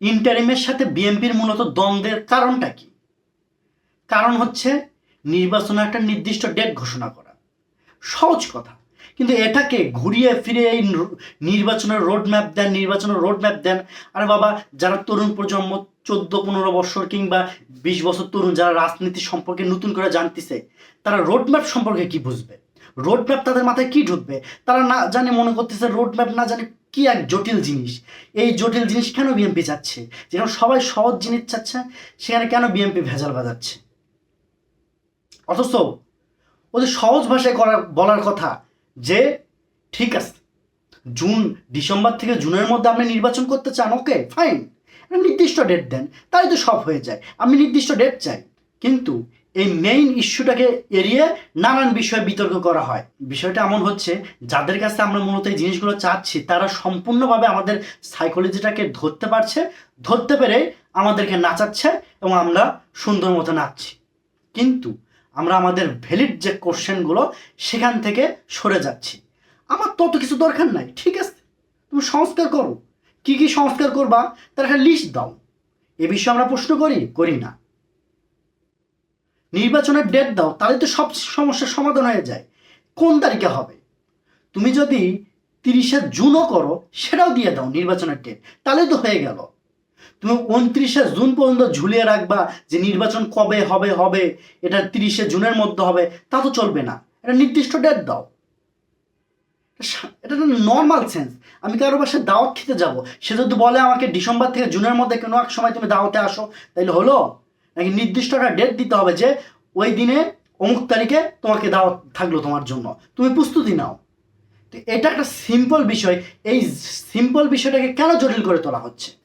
ইন্টারিমের সাথে বিএনপির মূলত দ্বন্দ্বের কারণটা কি? কারণ হচ্ছে নির্বাচনে একটা নির্দিষ্ট ডেট ঘোষণা করা। সহজ কথা। কিন্তু এটাকে ঘুরিয়ে ফিরে এই নির্বাচনের রোড ম্যাপ দেন, নির্বাচনের রোড ম্যাপ দেন। আরে বাবা, যারা তরুণ প্রজন্ম, চোদ্দ, পনেরো বছর কিংবা বিশ বছর তরুণ, যারা রাজনীতি সম্পর্কে নতুন করে জানতেছে, তারা রোড ম্যাপ সম্পর্কে কি বুঝবে? রোড ম্যাপ তাদের মাথায় কি ঢুকবে? তারা না জানে, মনে করতেছে রোড ম্যাপ না জানে কি এক জটিল জিনিস? এই জটিল জিনিস কেন বিএনপি চাচ্ছে? যেখানে সবাই সহজ জিনিস চাচ্ছে, সেখানে কেন বিএনপি ভেজাল বাজাচ্ছে? অথচ ওদের সহজ ভাষায় করার, বলার কথা যে, ঠিক আছে, জুন, ডিসেম্বর থেকে জুনের মধ্যে আপনি নির্বাচন করতে চান, ওকে, ফাইন। নির্দিষ্ট ডেট দেন তাই তো সব হয়ে যায়। আমি নির্দিষ্ট ডেট চাই, কিন্তু এই মেইন ইস্যুটাকে এড়িয়ে নানান বিষয়ে বিতর্ক করা হয়। বিষয়টা এমন হচ্ছে, যাদের কাছে আমরা মূলত এই জিনিসগুলো চাচ্ছি, তারা সম্পূর্ণভাবে আমাদের সাইকোলজিটাকে ধরতে পারছে, ধরতে পেরে আমাদেরকে নাচাচ্ছে এবং আমরা সুন্দর মতো নাচছি। কিন্তু আমরা আমাদের ভ্যালিড যে কোশ্চেনগুলো সেখান থেকে সরে যাচ্ছি। আমার তত কিছু দরকার নাই, ঠিক আছে? তুমি সংস্কার করো। কি কি সংস্কার করবা, তার একটা লিস্ট দাও। এ বিষয়ে আমরা প্রশ্ন করি? করি না। নির্বাচনের ডেট দাও, তাহলে তো সব সমস্যার সমাধান হয়ে যায়। কোন তারিখে হবে? তুমি যদি তিরিশে জুনও করো, সেটাও দিয়ে দাও নির্বাচনের ডেট তাহলে তো হয়ে গেল। তুমি উনত্রিশে জুন পর্যন্ত ঝুলিয়ে রাখবা যে নির্বাচন কবে হবে হবে, এটা তিরিশে জুনের মধ্যে হবে, তা তো চলবে না। এটা নির্দিষ্ট ডেট দাও। এটা নর্মাল সেন্স আমি কারও বাসায় দাওয়াত খেতে যাব। সে যদি বলে আমাকে ডিসেম্বর থেকে জুনের মধ্যে কোনো এক সময় তুমি দাওয়াতে আসো তাইলে হলো? নাকি নির্দিষ্ট একটা ডেট দিতে হবে যে ওই দিনে অমুক তারিখে তোমাকে দাওয়াত থাকল তোমার জন্য। তুমি প্রস্তুতি নাও। তো এটা একটা সিম্পল বিষয়। এই সিম্পল বিষয়টাকে কেন জটিল করে তোলা হচ্ছে?